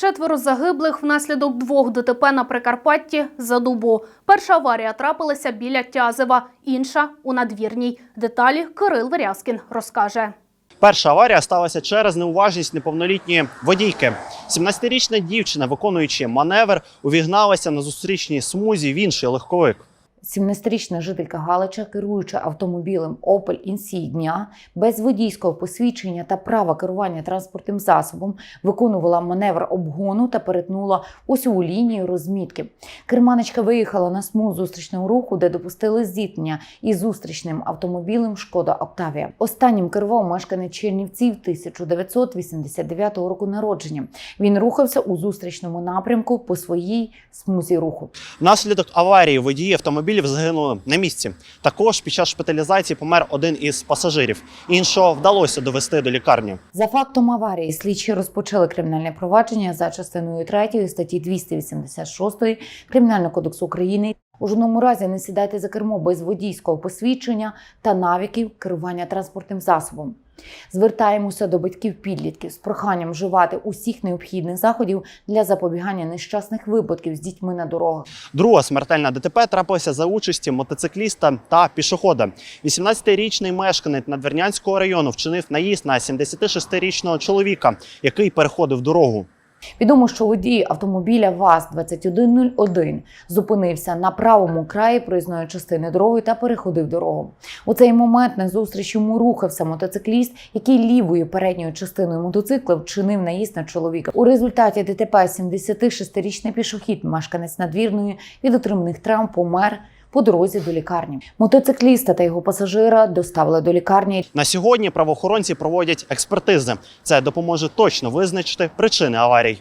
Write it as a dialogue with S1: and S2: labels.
S1: Четверо загиблих внаслідок двох ДТП на Прикарпатті за добу. Перша аварія трапилася біля Тязева, інша у надвірній. Деталі Кирил Верязкін розкаже.
S2: Перша аварія сталася через неуважність неповнолітньої водійки. 17-річна дівчина, виконуючи маневр, увігналася на зустрічній смузі в інший легковик.
S3: 17-річна жителька Галича, керуючи автомобілем Opel Insignia, без водійського посвідчення та права керування транспортним засобом виконувала маневр обгону та перетнула усю лінію розмітки. Керманичка виїхала на смугу зустрічного руху, де допустили зіткнення із зустрічним автомобілем Шкода Октавія. Останнім керував мешканець Чернівців 1989 року народження. Він рухався у зустрічному напрямку по своїй смузі руху.
S2: Внаслідок аварії водії автомобілів загинули на місці. Також під час шпиталізації помер один із пасажирів. Іншого вдалося довести до лікарні.
S3: За фактом аварії слідчі розпочали кримінальне провадження за частиною 3 статті 286 Кримінального кодексу України. У жодному разі не сідайте за кермо без водійського посвідчення та навиків керування транспортним засобом. Звертаємося до батьків підлітків з проханням вживати усіх необхідних заходів для запобігання нещасних випадків з дітьми на дорогах.
S2: Друга смертельна ДТП трапилася за участі мотоцикліста та пішохода. 18-річний мешканець Надвірнянського району вчинив наїзд на 76-річного чоловіка, який переходив дорогу.
S3: Відомо, що водій автомобіля ВАЗ-2101 зупинився на правому краї проїзної частини дороги та переходив дорогу. У цей момент на зустріч йому рухався мотоцикліст, який лівою передньою частиною мотоцикла вчинив наїзд на чоловіка. У результаті ДТП 76-річний пішохід, мешканець надвірної від отриманих травм, помер. По дорозі до лікарні мотоцикліста та його пасажира доставили до лікарні.
S2: На сьогодні правоохоронці проводять експертизи. Це допоможе точно визначити причини аварій.